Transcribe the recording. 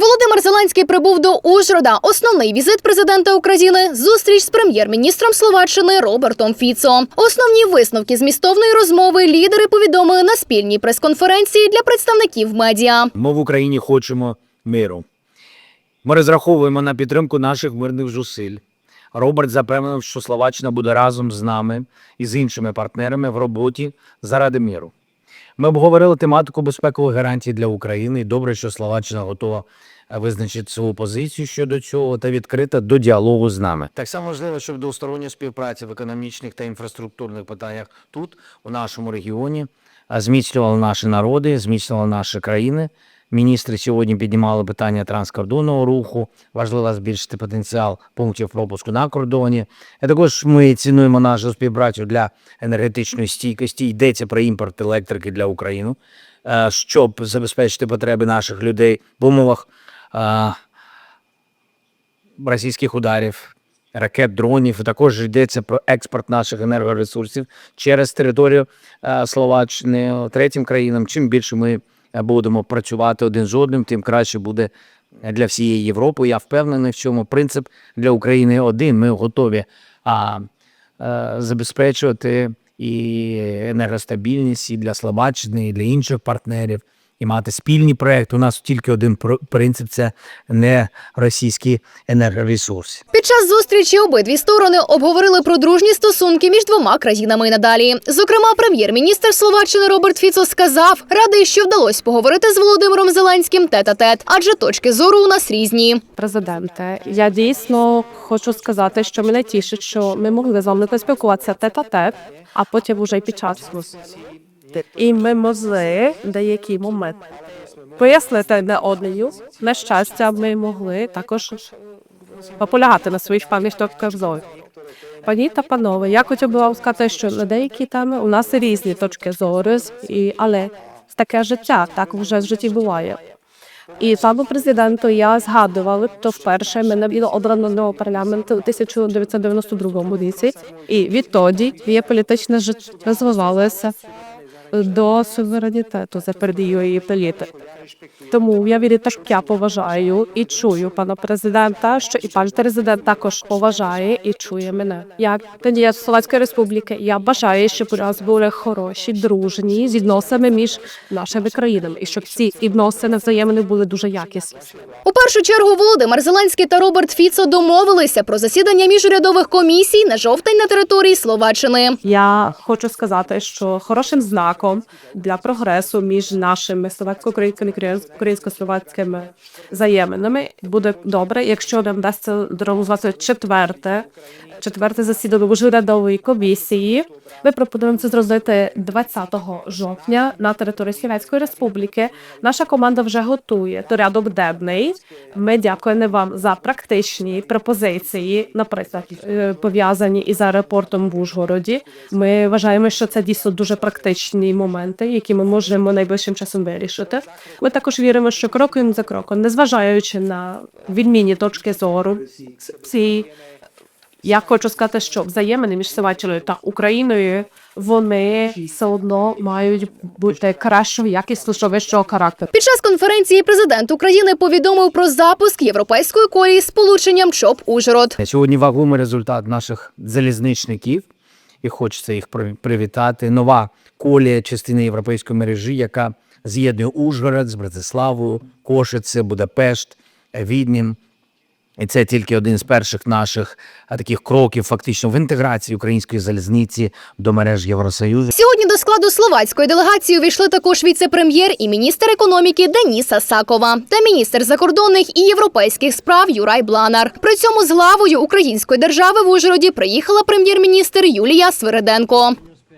Володимир Зеленський прибув до Ужгорода. Основний візит президента України зустріч з прем'єр-міністром Словаччини Робертом Фіцо. Основні висновки змістовної розмови лідери повідомили на спільній прес-конференції для представників медіа. Ми в Україні хочемо миру. Ми розраховуємо на підтримку наших мирних зусиль. Роберт запевнив, що Словаччина буде разом з нами і з іншими партнерами в роботі заради миру. Ми обговорили тематику безпекових гарантій для України. І добре, що Словаччина готова е, визначити свою позицію щодо цього та відкрита до діалогу з нами. Так само важливо, щоб двостороння співпраця в економічних та інфраструктурних питаннях тут, у нашому регіоні, а, зміцнювала наші народи, зміцнювала наші країни. Міністри сьогодні піднімали питання транскордонного руху. Важливо збільшити потенціал пунктів пропуску на кордоні. А також ми цінуємо нашу співпрацю для енергетичної стійкості. Йдеться про імпорт електрики для України, е, щоб забезпечити потреби наших людей в умовах е, російських ударів, ракет, дронів. Також йдеться про експорт наших енергоресурсів через територію е, Словаччини третім країнам. Чим більше ми будемо працювати один з одним, тим краще буде для всієї Європи. Я впевнений в цьому принцип для України один. Ми готові а, а забезпечувати і енергостабільність і для Словаччини, і для інших партнерів. І мати спільний проект. У нас тільки один пр- принцип це не російські енергоресурси. Під час зустрічі обидві сторони обговорили про дружні стосунки між двома країнами і надалі. Зокрема, прем'єр-міністр Словаччини Роберт Фіцо сказав, радий, що вдалося поговорити з Володимиром Зеленським тет-а-тет, адже точки зору у нас різні. президенте. Я дійсно хочу сказати, що мене тішить, що ми могли з вами поспілкуватися тет-а-тет, а потім уже й під час. І ми могли в деякий момент пояснити не одною. На щастя, ми могли також пополягати на своїх певних точках зору. Пані та панове, я хотів би вам сказати, що на деякі теми у нас різні точки зору, і, але таке життя, так вже в житті буває. І пану президенту я згадувала, то вперше мене було обрано до парламенту у 1992 році. І відтоді моє політичне життя розвивалося до суверенітету за передією політики. Тому я вірю, я поважаю і чую пана президента, що і пан президент також поважає і чує мене. Як тоді Словацької республіки, я бажаю, щоб у нас були хороші, дружні відносини між нашими країнами, і щоб ці відносини взаємини були дуже якісні. У першу чергу Володимир Зеленський та Роберт Фіцо домовилися про засідання міжурядових комісій на жовтень на території Словаччини. Я хочу сказати, що хорошим знаком для прогресу між нашими словацько-українськими українсько-словацькими взаєминами буде добре, якщо нам вдасться організувати четверте, четверте засідання міжурядової комісії. Ми пропонуємо це зробити 20 жовтня на території Словацької Республіки. Наша команда вже готує порядок денний. Ми дякуємо вам за практичні пропозиції, наприклад, е, пов'язані із аеропортом в Ужгороді. Ми вважаємо, що це дійсно дуже практичні моменти, які ми можемо найближчим часом вирішити. Ми також віримо, що кроком за кроком, незважаючи на відмінні точки зору, ці я хочу сказати, що взаємини між Словаччиною та Україною вони все одно мають бути кращого, якіснішого вищого характеру. Під час конференції президент України повідомив про запуск європейської колії з сполученням ЧОП Ужгород. Сьогодні вагомий результат наших залізничників, і хочеться їх при- привітати. Нова колія частини європейської мережі, яка з'єднує Ужгород з Братиславою, Кошице, Будапешт, Віднім. І це тільки один з перших наших а, таких кроків фактично в інтеграції української залізниці до мереж Євросоюзу. Сьогодні до складу словацької делегації увійшли також віце-прем'єр і міністр економіки Деніса Сакова та міністр закордонних і європейських справ Юрай Бланар. При цьому з главою української держави в Ужгороді приїхала прем'єр-міністр Юлія Свириденко.